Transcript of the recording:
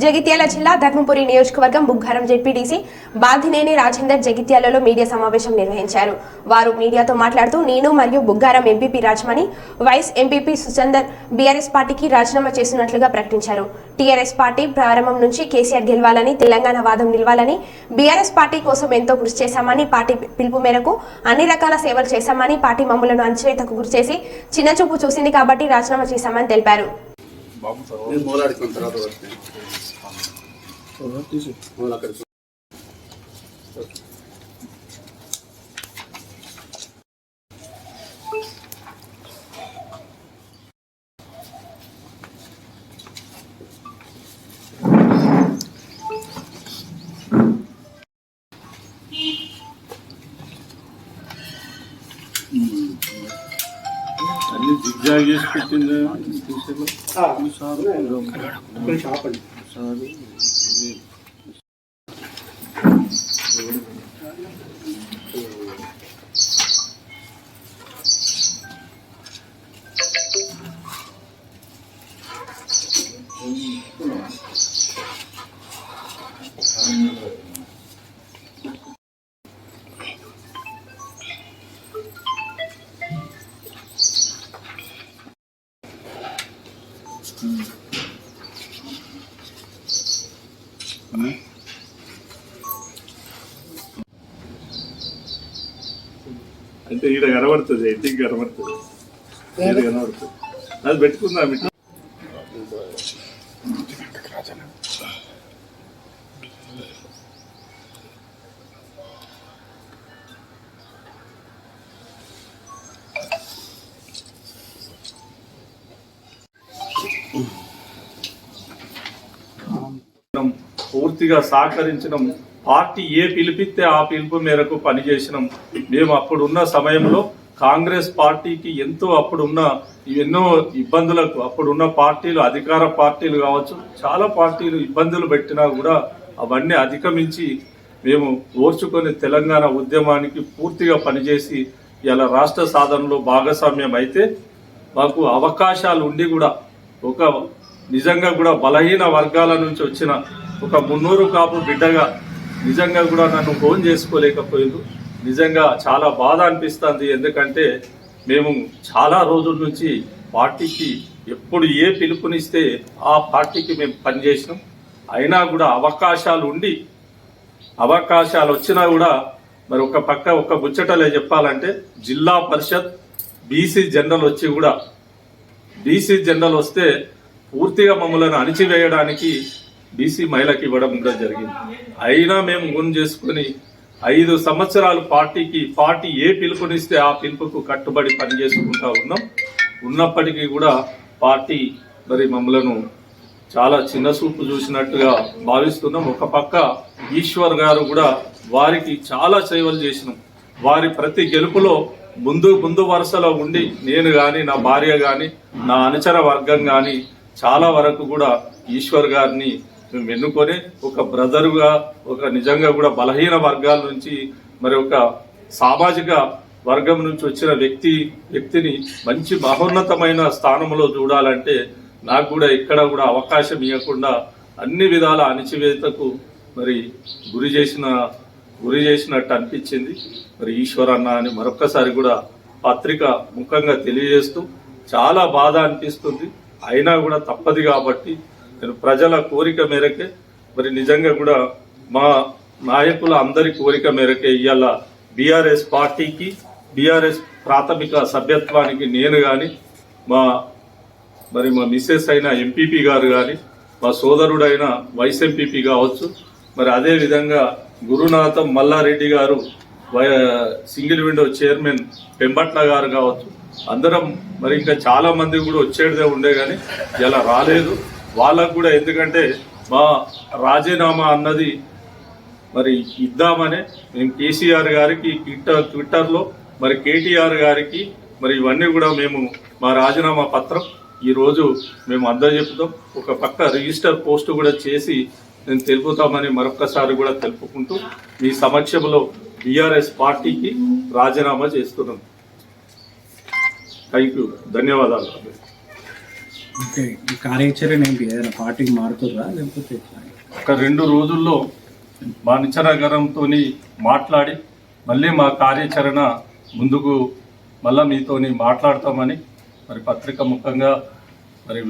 జగిత్యాల జిల్లా ధర్మపురి నియోజకవర్గం బుగ్గారం జెడ్పీటీసీ బాధినేని రాజేందర్ జగిత్యాలలో మీడియా సమావేశం నిర్వహించారు. వారు మీడియాతో మాట్లాడుతూ నేను మరియు Buggaram MPP Rajamani vice MPP Suchander BRS పార్టీకి రాజీనామా చేస్తున్నట్లుగా ప్రకటించారు. టీఆర్ఎస్ పార్టీ ప్రారంభం నుంచి కేసీఆర్ గెలవాలని తెలంగాణ వాదం నిలవాలని బీఆర్ఎస్ పార్టీ కోసం ఎంతో కృషి చేశామని పార్టీ పిలుపు మేరకు అన్ని రకాల సేవలు చేశామని పార్టీ మమ్మలను అంచవేతకు గురిచేసి చిన్నచూపు చూసింది కాబట్టి రాజీనామా చేశామని తెలిపారు. నేను మూలాడుకున్న తర్వాత వస్తాను అక్కడ అన్ని దిగ్జాగ్ చేసి పెట్టింది? కొంచెం ఆపండి అంటే ఈడ కనబడుతుంది ఎట్టికి కనబడుతుంది. కనబడుతుంది? అది పెట్టుకుందాం పూర్తిగా సహకరించడం పార్టీ ఏ పిలిపిస్తే ఆ పిలుపు మేరకు పనిచేసినాం. మేము అప్పుడున్న సమయంలో కాంగ్రెస్ పార్టీకి ఎంతో అప్పుడున్న ఎన్నో ఇబ్బందులకు అప్పుడున్న పార్టీలు అధికార పార్టీలు కావచ్చు చాలా పార్టీలు ఇబ్బందులు పెట్టినా కూడా అవన్నీ అధిగమించి మేము ఓర్చుకొని తెలంగాణ ఉద్యమానికి పూర్తిగా పనిచేసి ఇలా రాష్ట్ర సాధనలో భాగస్వామ్యం అయితే మాకు అవకాశాలు ఉండి కూడా ఒక నిజంగా కూడా బలహీన వర్గాల నుంచి వచ్చిన ఒక మున్నూరు కాపు బిడ్డగా నిజంగా కూడా నన్ను ఫోన్ చేసుకోలేకపోయింది నిజంగా చాలా బాధ అనిపిస్తుంది. ఎందుకంటే మేము చాలా రోజుల నుంచి పార్టీకి ఎప్పుడు ఏ పిలుపునిస్తే ఆ పార్టీకి మేము పనిచేసినాం. అయినా కూడా అవకాశాలు ఉండి అవకాశాలు వచ్చినా కూడా మరి ఒక పక్క ఒక ముచ్చటలే చెప్పాలంటే జిల్లా పరిషత్ బీసీ జనరల్ వచ్చి కూడా డీసీ జనరల్ వస్తే పూర్తిగా మమ్మల్ని అణిచివేయడానికి బీసీ మహిళకి ఇవ్వడం కూడా జరిగింది. అయినా మేము గుణం చేసుకుని ఐదు సంవత్సరాలు పార్టీకి పార్టీ ఏ పిలుపునిస్తే ఆ పిలుపుకు కట్టుబడి పనిచేసుకుంటా ఉన్నాం. ఉన్నప్పటికీ కూడా పార్టీ మరి మమ్మలను చాలా చిన్న చూపు చూసినట్టుగా భావిస్తున్నాం. ఒక పక్క ఈశ్వర్ గారు కూడా వారికి చాలా సేవలు చేసినాం. వారి ప్రతి గెలుపులో ముందు ముందు వరుసలో ఉండి నేను గాని నా భార్య గాని నా అనుచర వర్గం గాని చాలా వరకు కూడా ఈశ్వర్ గారిని మేము ఎన్నుకొని ఒక బ్రదరుగా ఒక నిజంగా కూడా బలహీన వర్గాల నుంచి మరి ఒక సామాజిక వర్గం నుంచి వచ్చిన వ్యక్తి వ్యక్తిని మంచి మహోన్నతమైన స్థానంలో చూడాలంటే నాకు కూడా ఎక్కడ కూడా అవకాశం ఇవ్వకుండా అన్ని విధాల అణిచివేతకు మరి గురి చేసిన గురి చేసినట్టు అనిపించింది. మరి ఈశ్వర్ అన్న అని మరొక్కసారి కూడా పత్రిక ముఖంగా తెలియజేస్తూ చాలా బాధ అనిపిస్తుంది. అయినా కూడా తప్పదు కాబట్టి నేను ప్రజల కోరిక మేరకే మరి నిజంగా కూడా మా నాయకుల అందరి కోరిక మేరకే ఇవాళ బీఆర్ఎస్ పార్టీకి బీఆర్ఎస్ ప్రాథమిక సభ్యత్వానికి నేను కానీ మా మరి మా మిస్సెస్ అయిన ఎంపీపీ గారు కానీ మా సోదరుడైన వైస్ ఎంపీపీ కావచ్చు. మరి అదే విధంగా గురునాథం మల్లారెడ్డి గారు వై- సింగిల్ విండో చైర్మన్ పెంబట్ల గారు కావచ్చు. అందరం మరి ఇంకా చాలా మంది కూడా వచ్చేదే ఉండే కానీ ఇలా రాలేదు. వాళ్ళకు కూడా ఎందుకంటే మా రాజీనామా అన్నది మరి ఇద్దామనే మేము కేసీఆర్ గారికి ట్విట్టర్ ట్విట్టర్లో మరి కేటీఆర్ గారికి మరి ఇవన్నీ కూడా మేము మా రాజీనామా పత్రం ఈరోజు మేము అందజెప్పుతాం ఒక పక్క రిజిస్టర్ పోస్ట్ కూడా చేసి నేను తెలుపుతామని మరొక్కసారి కూడా తెలుపుకుంటూ మీ సమక్షంలో బీఆర్ఎస్ పార్టీకి రాజీనామా చేస్తున్నాం. థ్యాంక్ యూ ధన్యవాదాలు. ఓకే ఈ కార్యాచరణ ఏంటి? ఏదైనా పార్టీకి మారుతుందా? లేకపోతే? ఒక రెండు రోజుల్లో మా నిచ్చనగరంతో మాట్లాడి మళ్ళీ మా కార్యాచరణ ముందుకు మళ్ళా మీతోని మాట్లాడతామని మరి పత్రిక ముఖంగా